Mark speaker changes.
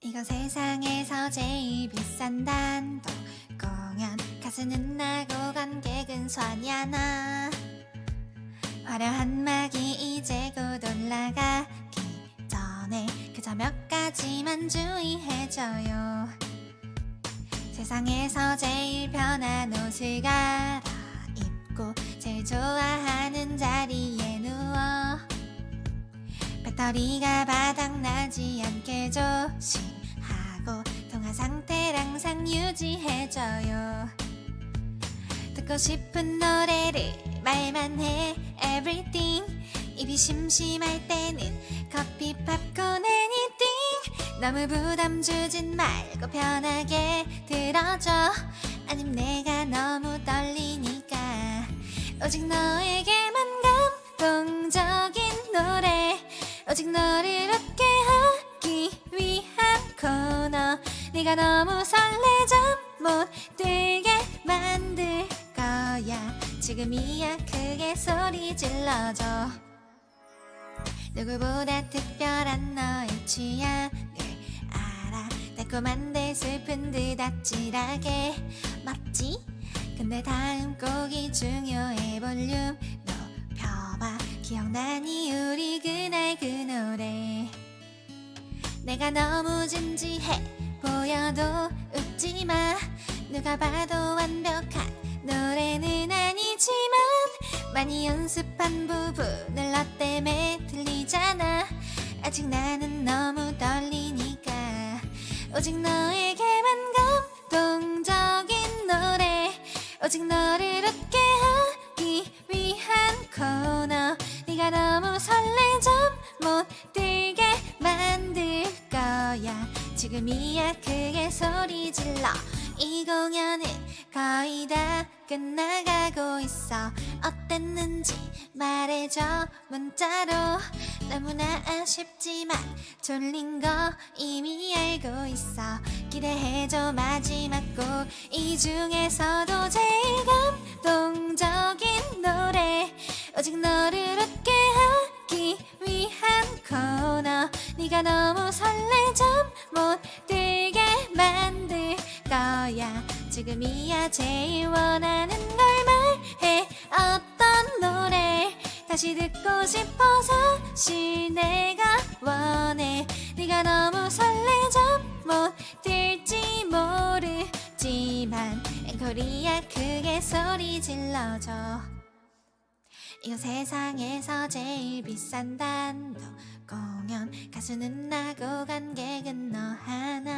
Speaker 1: 이건 세상에서 제일 비싼 단독 공연 가수는 나고 관객은 소아냐나. 화려한 막이 이제 곧 올라가기 전에 그저 몇 가지만 주의해줘요. 세상에서 제일 편한 옷을 갈아 입고 제일 좋아하는 자리에 누워. 배터리가 바닥나지 않게 조심하고 통화 상태를 항상 유지해줘요. 듣고 싶은 노래를 말만 해. Everything. 입이 심심할 때는 커피 팝콘 anything. 너무 부담 주진 말고 편하게 들어줘. 아님 내가 너무 떨리니까 오직 너에게만 감동적인 노래. 오직 너를 웃게 하기 위한 코너. 네가 너무 설레져 못 들게 만들 거야. 지금이야 크게 소리 질러줘. 누구보다 특별한 너의 취향을 알아. 달콤한데 슬픈 듯 아찔하게. 맞지? 근데 다음 곡이 중요해 볼륨 높여봐. 기억나니 우리 그날 그 노래? 내가 너무 진지해 보여도 웃지마. 누가 봐도 완벽한 노래는 아니지만 많이 연습한 부분을 너 때문에 틀리잖아. 아직 나는 너무 떨리니까 오직 너에게 오직 너를 웃게 하기 위한 코너. 네가 너무 설레져 못 들게 만들 거야. 지금이야 크게 소리 질러. 이 공연은 거의 다 끝나가고 있어. 어땠는지 말해줘 문자로. 너무나 아쉽지만 졸린 거 이미 알고 있어. 기대해줘 마지막 곡. 이 중에서도 제일 감동적인 노래. 오직 너를 웃게 하기 위한 코너. 네가 너무 설레져 못 들게 만들 거야. 지금이야 제일 원하는 걸 말해. 어떤 노래? 다시 듣고 싶어서 사실 내가 원해. 네가 너무 설레 소리야 크게 소리 질러줘. 이 세상에서 제일 비싼 단독 공연 가수는 나고 관객은 너 하나.